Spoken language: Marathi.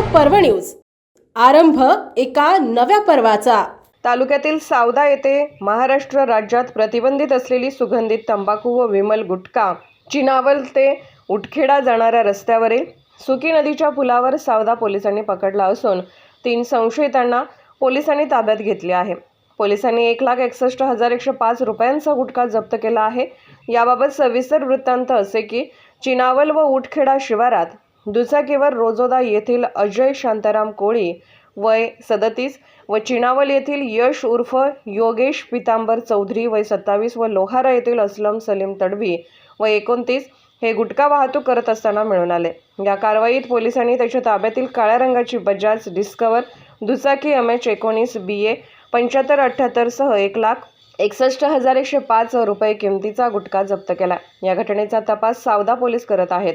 पर्व न्यूज. आरंभ एका नव्या पर्वाचा. तालुक्यातील सावदा येथे महाराष्ट्र राज्यात प्रतिबंधित असलेली सुगंधित तंबाखू व विमल गुटखा चिनावल ते उटखेडा जाणाऱ्या रस्त्यावरील सुकी नदीच्या पुलावर सावदा पोलिसांनी पकडला असून तीन संशयितांना पोलिसांनी ताब्यात घेतले आहे. पोलिसांनी एक लाख एकसष्ट हजार एकशे पाच रुपयांचा गुटखा जप्त केला आहे. याबाबत सविस्तर वृत्तांत असे की चिनावल व उटखेडा शिवारात दुचाकीवर रोजोदा येथील अजय शांताराम कोळी वय सदतीस व चिनावल येथील यश उर्फ योगेश पितांबर चौधरी वय सत्तावीस व लोहारा येथील असलम सलीम तडवी व एकोणतीस हे गुटखा वाहतूक करत असताना मिळून आले. या कारवाईत पोलिसांनी त्याच्या ताब्यातील काळ्या रंगाची बजाज डिस्कवर दुचाकी एम एच एकोणीस बी ए पंच्याहत्तर अठ्ठ्याहत्तरसह एक लाख एकसष्ट हजार एकशे पाच रुपये किमतीचा गुटखा जप्त केला. या घटनेचा तपास सावदा पोलीस करत आहेत.